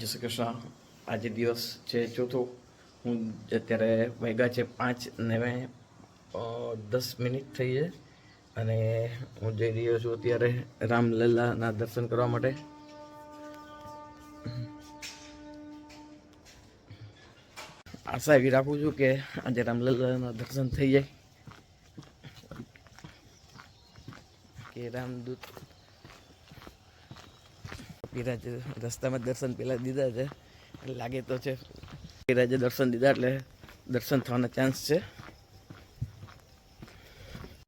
જય શ્રી કૃષ્ણ. આજે દિવસ છે ચોથો. હું અત્યારે વાગ્યા છે પાંચ ને દસ મિનિટ થઈ છે. અને હું જઈ રહ્યો છું અત્યારે રામલલ્લાના દર્શન કરવા માટે. આશા એવી રાખું છું કે આજે રામલલ્લાના દર્શન થઈ જાય. કે રામદૂત પીરાજ રસ્તામાં દર્શન પેલા દીધા છે. લાગે તો છે. પીરાજે દર્શન દીધા એટલે દર્શન થવાના ચાન્સ છે.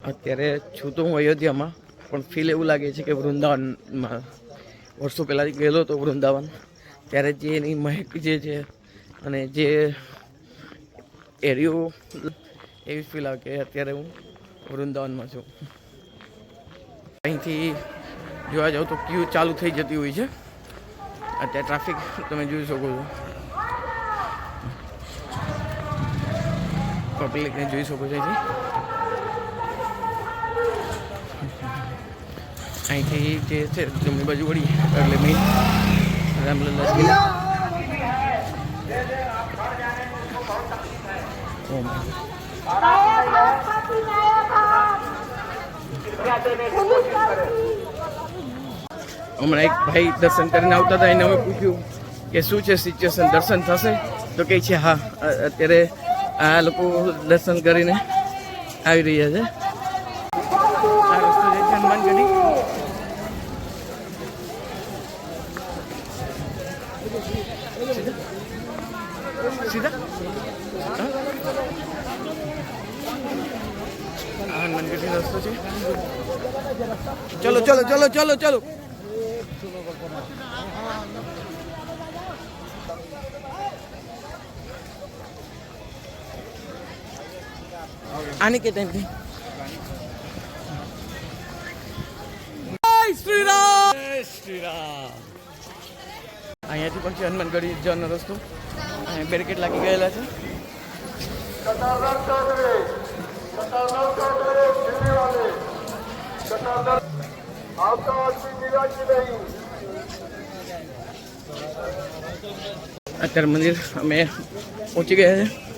અત્યારે છું તો હું અયોધ્યામાં, પણ ફીલ એવું લાગે છે કે વૃંદાવનમાં. વર્ષો પહેલાં ગયેલો હતો વૃંદાવન. ત્યારે જે એની મહેક જે છે અને જે એરિયો, એવી ફીલ આવે કે અત્યારે હું વૃંદાવનમાં છું. અહીંથી જોવા જાઓ તો ક્યુ ચાલુ થઈ જતી હોય છે. અત્યારે ટ્રાફિક તમે જોઈ શકો છો. પબ્લિકને જોઈ શકો છો અહીંથી. જે છે, જમણી બાજુ વળી, એટલે મેં રામલલ્લા ઓમ. હમણાં એક ભાઈ દર્શન કરીને આવતા હતા એને અમે પૂછ્યું કે શું છે સિચ્યુએશન દર્શન થશે? તો કહે છે હા અત્યારે આ લોકો દર્શન કરીને આવી રહ્યા છે. આ રસ્તો જે છે હનુમાનગઢી સીધા હનુમાનગઢી રસ્તો છે. ચલો ચલો ચલો ચલો ચલો. આની કે ટાઈમ શ્રી રામ શ્રી રામ અહીંયાથી પણ છે હનુમાનગઢી જવાનો રસ્તો. અહીંયા બેરિકેડ લાગી ગયેલા છે. અત્યારે મંદિર અમે પહોંચી ગયા છે.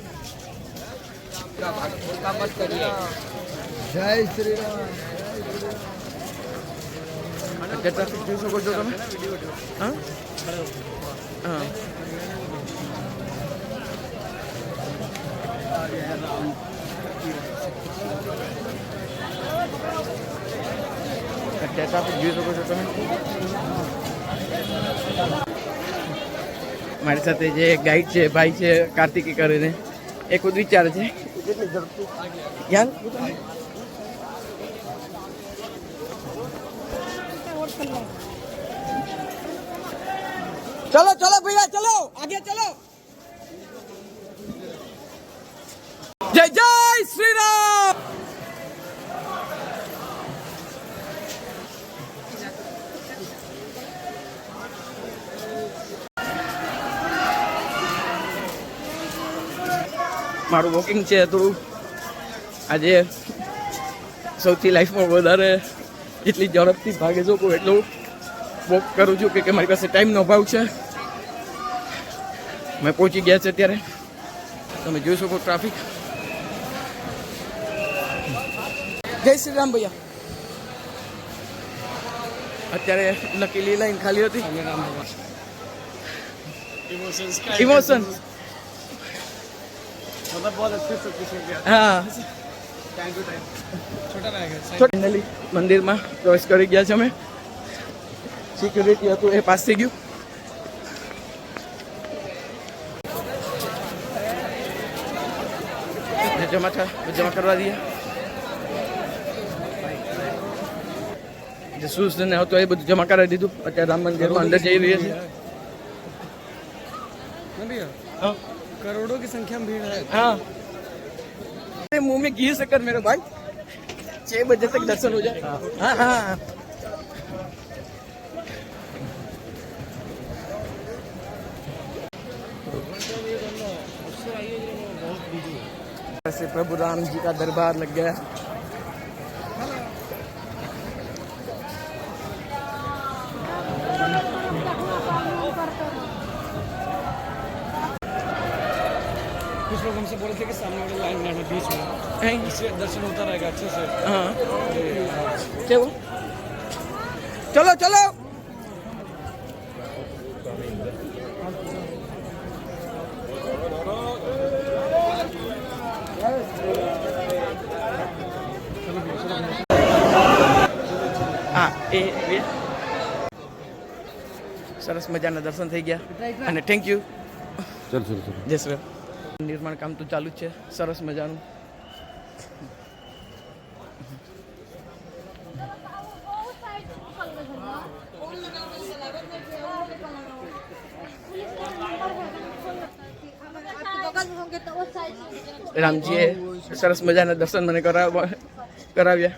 જય શ્રી રામ જોઈ શકો છો તમે? હા? હા. ડેટા જોઈ શકો છો તમે? મારી સાથે જે ગાઈડ છે ભાઈ છે કાર્તિકી કરીને એ ખુદ વિચારે છે. કેટલી ઝડપથી? યંગ? ચલો ચલો ભૈયા ચલો. આગે ચલો. જય જય શ્રી મારું વોકિંગ છે થોડું. આજે સૌથી લાઈફમાં વધારે જેટલી ઝડપથી ભાગે શકું એટલું વોક કરું છું કે કે મારી પાસે ટાઈમનો અભાવ છે. મેં પહોંચી ગયા છે અત્યારે. તમે જોઈ શકો ટ્રાફિક જય શ્રી રામ ભૈયા. અત્યારે લકીલી લાઈન ખાલી હતી. ઇમોશન मतलब बहुत अच्छे से कुछ हो गया હા टाइम टू टाइम छोटा रहेगा ફાઇનલી મંદિરમાં પ્રવેશ કરી ગયા છે અમે સિક્યુરિટી હતું એ પાસ થઈ ગયું જે જમા થા જમા કરવા દઈએ જે શૂઝ ને હતો એ બધું જમા કરાવી દીધું અત્યારે રામ મંદિરમાં અંદર જઈ રહ્યા છે भैया करोड़ों की संख्या में भीड़ है। हाँ। मुँह में घी से कर मेरे भाई। छह बजे तक दर्शन हो जाए। हाँ। हाँ ऐसे प्रभु राम जी का दरबार लग गया। लोग हमसे बोले थे कि सामने वाले लाइन में हमें बीच में અહીં इससे दर्शन होता रहेगा अच्छे से હા કેવું ચલો ચલો હા એ બે સરસ મજાના દર્શન થઈ ગયા અને થેન્ક યુ ચલ ચલ ચલ જય શ્રી રામ. નિર્માણ કામ તો ચાલુ જ છે. સરસ મજાનું. રામજીએ સરસ મજાના દર્શન મને કરાવવા કરાવ્યા.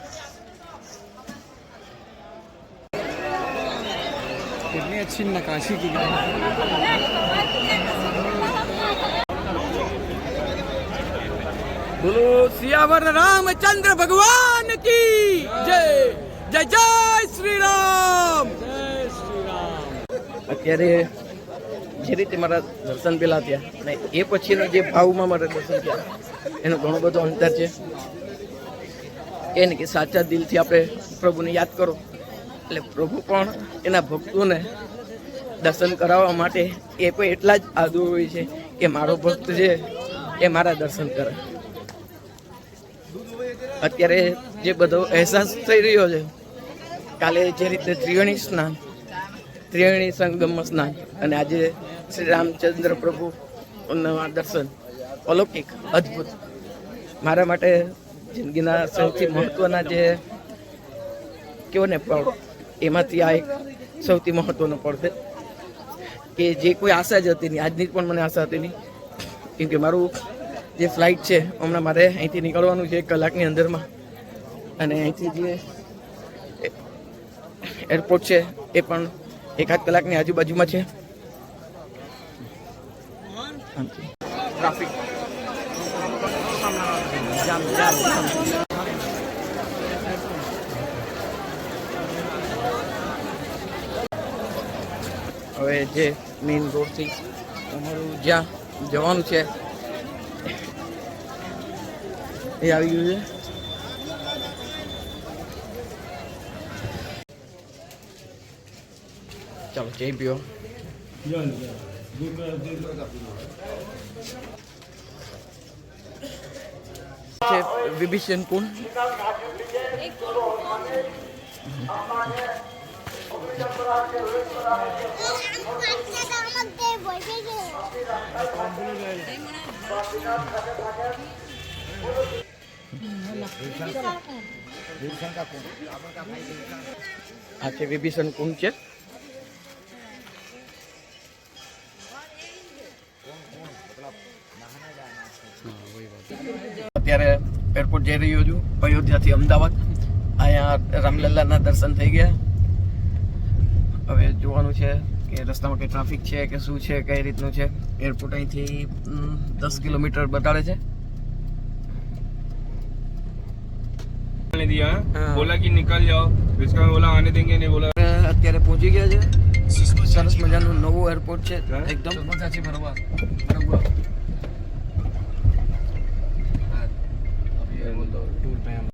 કેટલી અચ્છી નકાશી કી બોલો, સિયાવર રામચંદ્ર ભગવાન કી જય જય જય શ્રી રામ અત્યારે જે રીતે મારા દર્શન પેલા થયા અને એ પછીના જે ભાવમાં મારા દર્શન થયા, એનો ઘણો બધો અંતર છે. એને કે સાચા દિલથી આપણે પ્રભુને યાદ કરો. એટલે પ્રભુ પણ એના ભક્તોને દર્શન કરાવવા માટે એ પણ એટલા જ આદુ હોય છે કે મારો ભક્ત છે એ મારા દર્શન કરે. અત્યારે જે બધો અહેસાસ થઈ રહ્યો છે, કાલે જે રીતે ત્રિવેણી સ્નાન, ત્રિવેણી સંગમ સ્નાન અને આજે શ્રી રામચંદ્ર પ્રભુ દર્શન, અલૌકિક, અદ્ભુત. મારા માટે જિંદગીના સૌથી મહત્વના જે કેવો ને પળ, એમાંથી આ એક સૌથી મહત્વનો પળ છે કે જે કોઈ આશા જ હતી નહીં. આજની પણ મને આશા હતી નહીં. કેમ કે મારું જે ફ્લાઇટ છે, હમણાં મારે અહીંથી નીકળવાનું છે એક કલાકની અંદરમાં. અને અહીંથી જે એરપોર્ટ છે, એ પણ એકાદ કલાકની આજુબાજુમાં છે. ટ્રાફિક હવે જે મેઇન રોડથી અમારું જ્યાં જવાનું છે એ આવી ગયું છે ચાલો જઈ પીઓ છે વિભીષણ કુંડ આ છે વિભીષણ કુંડ છે. અત્યારે એરપોર્ટ જઈ રહ્યો છું, અયોધ્યાથી અમદાવાદ. અહીંયા રામલલ્લાના દર્શન થઈ ગયા. હવે જોવાનું છે કે રસ્તામાં કઈ ટ્રાફિક છે કે શું છે, કઈ રીતનું છે. એરપોર્ટ અહીંથી દસ કિલોમીટર બતાડે છે. ने दिया है हाँ। बोला कि निकल जाओ इसका बोला आने देंगे नहीं बोला અત્યારે પહોંચી ગયા છે સરસ મજાનું નવું એરપોર્ટ છે એકદમ चाची बरवा टूर पे हम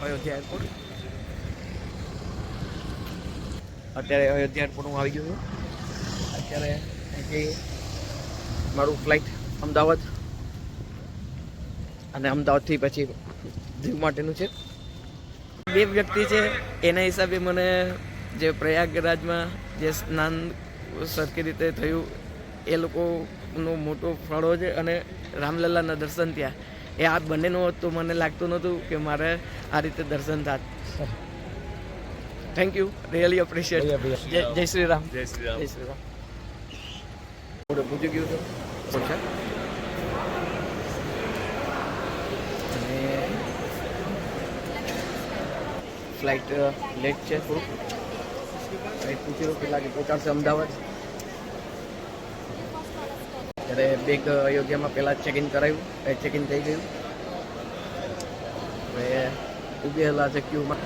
અયોધ્યા એરપોર્ટ અત્યારે અયોધ્યા એરપોર્ટ હું આવી ગયો છું અત્યારે અહીંથી મારું ફ્લાઇટ અમદાવાદ અને અમદાવાદથી પછી દીવ માટેનું છે. બે વ્યક્તિ છે એના હિસાબે મને જે પ્રયાગરાજમાં જે સ્નાન સરખી રીતે થયું એ લોકોનો મોટો ફળો છે અને રામલલાના દર્શન ત્યાં એ આ બંનેનું હતું મને લાગતું નહોતું કે મારે આ રીતે દર્શન થાત. થેન્ક યુ રિયલી અપ્રિશિએટ જય શ્રી રામ. જય શ્રી રામ. જય શ્રી રામ. પૂછી ગયું છે? ફ્લાઇટ લેટ છે થોડું ફ્લાઇટ પૂછી રહ્યું કેટલા પહોંચાડશે અમદાવાદ. ત્યારે બેગ અયોધ્યામાં પહેલાં ચેક ઇન કરાવ્યું ચેક ઇન થઈ ગયું. હવે ઉભેલા છે ક્યુમાં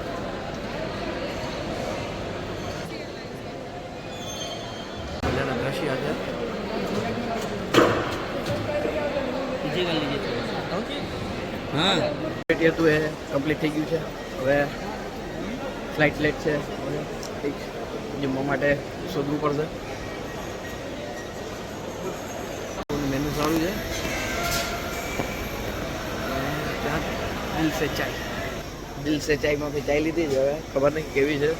જે એ કમ્પ્લીટ થઈ ગયું છે. હવે ફ્લાઇટ લેટ છે. કંઈક જમવા માટે શોધવું પડશે. મેનુ સારું છે. દિલ સે ચાય. દિલ સે ચાયમાંથી ચાય લીધી છે. હવે ખબર નહીં કેવી છે.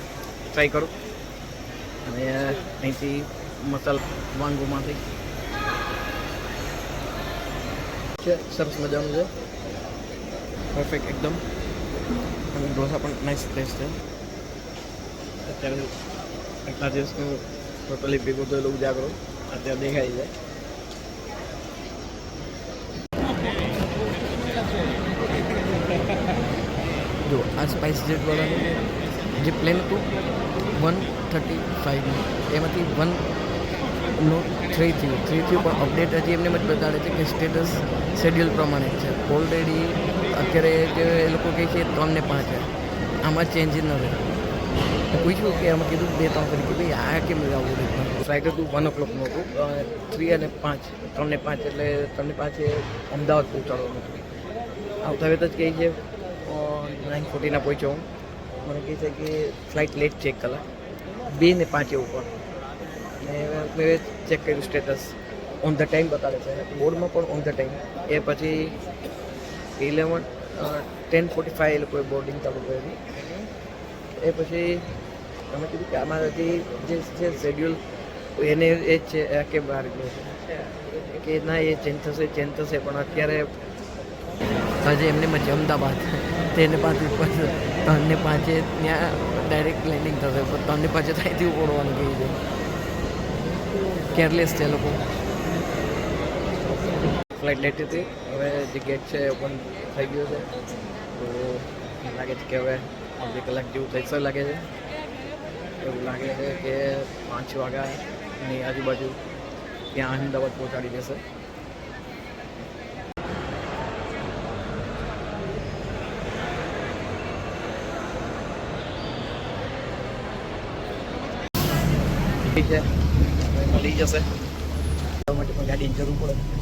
ટ્રાય કરું. અને અહીંથી મસાલ વાંગુમાંથી. સરસ મજાનું છે. પરફેક્ટ એકદમ. અને ઢોસા પણ નાઇસ ટેસ્ટ છે. અત્યારે એટલા દિવસનું ટોટલી ભેગો તો ઉજાગરો જાગરો અત્યારે દેખાઈ જાય જો, આ સ્પાઇસ જેટ વાળાનું જે પ્લેન હતું વન થર્ટી ફાઇવનું એમાંથી વન નો થ્રી થયું. થ્રી થયું પણ અપડેટ હજી એમને જ બતાડે છે કે સ્ટેટસ શેડ્યુલ પ્રમાણે છે. ઓલરેડી અત્યારે જે એ લોકો કહે છે ત્રણ ને પાંચ આમાં ચેન્જ ન રહે. પૂછ્યું કે આમાં કીધું બે ત્રણ કરી કે ભાઈ આ કેમ લાવવું રીતના ફ્લાઇટ હતું વન ઓ ક્લોકનું હતું. થ્રી અને પાંચ. ત્રણ ને પાંચ એટલે ત્રણ ને પાંચે અમદાવાદ પહોંચાડવાનું હતું. આવતા વેત જ કહે છે નાઇન ફોર્ટીના પહોંચ્યો હું. મને કહે છે કે ફ્લાઇટ લેટ ચેક કલાક બે ને પાંચે ઉપર. મેં ચેક કર્યું સ્ટેટસ ઓન ધ ટાઈમ બતાવે છે. બોર્ડમાં પણ ઓન ધ ટાઈમ એ પછી ઇલેવન ટેન ફોર્ટી ફાઈવ એ લોકોએ બોર્ડિંગ ચાલુ કરી એ પછી અમે કીધું કે અમારાથી જે છે શેડ્યુલ એને એ જ છે કે બહાર ગયો છે? કે ના, એ ચેન્જ થશે ચેન્જ થશે, પણ અત્યારે આજે એમને મજા અમદાવાદ, તેને પાંચ ઉપર ત્રણને પાંચે ત્યાં ડાયરેક્ટ લેન્ડિંગ થશે, પણ ત્રણને પાંચે ત્યાંથી ઉપડવાનું કહી છે. કેરલેસ છે લોકો. ફ્લાઇટ લેટ હતી. હવે જે ગેટ છે ઓપન થઈ ગયો છે. તો લાગે છે કે હવે અડધી કલાક જેવું થઈ શકે લાગે છે. એવું લાગે છે કે પાંચ વાગ્યાની આજુબાજુ ત્યાં અહેમદાબાદ પહોંચાડી દેશે. ઠીક છે. મળી જશે. માટે પણ ગાડીની જરૂર પડે.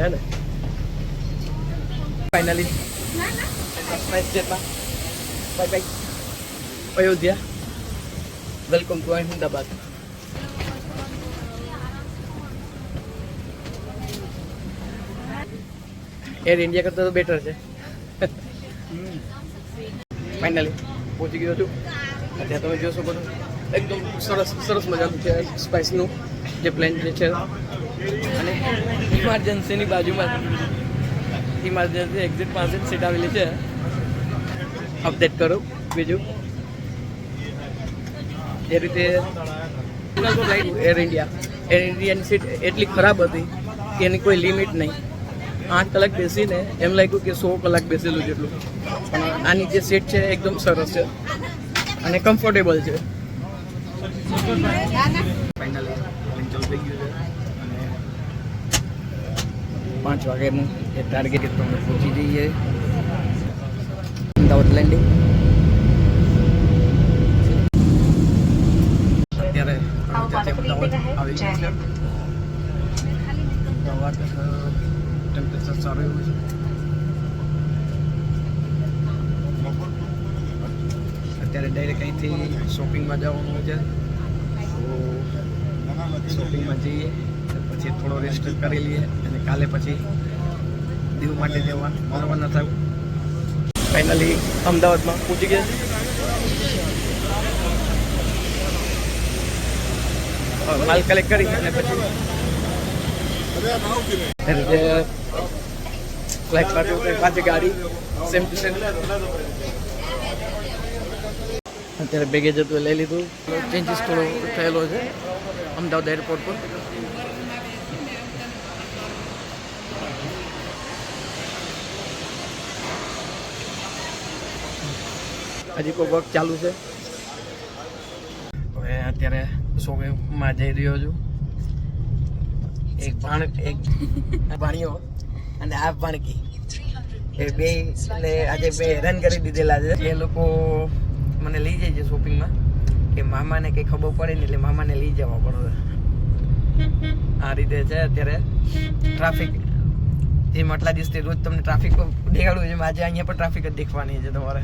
હે ને? Finally bye bye Ayodhya. Welcome to Ahmedabad air India કરતાં તો બેટર છે. ફાઇનલી પહોંચી ગયો છું. અત્યારે તમે જોશો બધું. એકદમ સરસ સરસ મજાનું છે સ્પાઇસનું જે પ્લેન જે છે. અને ઇમરજન્સીની બાજુમાં ઇમરજન્સી એક્ઝિટ પાસે જ સીટ આવેલી છે. અપડેટ કરો બીજું. એ રીતે એર ઇન્ડિયા એર ઇન્ડિયાની સીટ એટલી ખરાબ હતી કે એની કોઈ લિમિટ નહીં. આઠ કલાક બેસીને એમ લાગ્યું કે સો કલાક બેસેલું જેટલું. પણ આની જે સીટ છે એકદમ સરસ છે અને કમ્ફર્ટેબલ છે. ફાઇનલી થઈ ગયું છે. પાંચ વાગ્યાનું એ ટાર્ગેટ તો અમે પહોંચી જઈએ. અમદાવાદ લેન્ડિંગ અત્યારે ત્યાંથી અમદાવાદ આવી ગયું છે અમદાવાદ ટેમ્પરેચર સારું એવું છે. અત્યારે ડાયરેક્ટ અહીંથી શોપિંગમાં જવાનું છે. તો શોપિંગમાં જઈએ. પછી થોડો રેસ્ટ કરી લઈએ અને કાલે પછી દીવ માટે જવા રવાના થયું ફાઇનલી અમદાવાદમાં પહોંચી ગયા છે. માલ કલેક્ટ કરી અને પછી ફ્લાઇટ માટે ગાડી સેમ ટુ બેગેજ હતું લઈ લીધું. ચેન્જીસ થોડો થયેલો છે. અમદાવાદ એરપોર્ટ પર. હજી કોઈ વર્ક ચાલુ છે? હવે અત્યારે શોપિંગમાં જઈ રહ્યો છું. એક ભાણ, એક ભાણીઓ અને આ ભાણકી. એ બે, એટલે આજે બે હેરાન કરી દીધેલા છે. એ લોકો મને લઈ જાય છે શોપિંગમાં કે મામાને કંઈ ખબર પડે ને એટલે મામાને લઈ જવા પડે આ રીતે છે અત્યારે ટ્રાફિક જેમ આટલા દિવસથી રોજ તમને ટ્રાફિક દેખાડું છે આજે અહીંયા પણ ટ્રાફિક જ દેખવાની છે તમારે.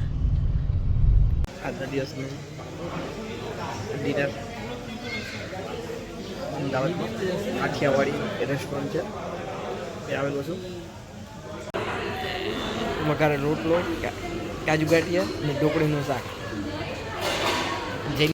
આજના દિવસનું ડિનર અમદાવાદમાં. કાઠિયાવાડી રેસ્ટોરન્ટ છે. એ આવેલો છું. મકારે રોટલો કાજુ ગાંઠિયા અને ઢોકળીનું શાક.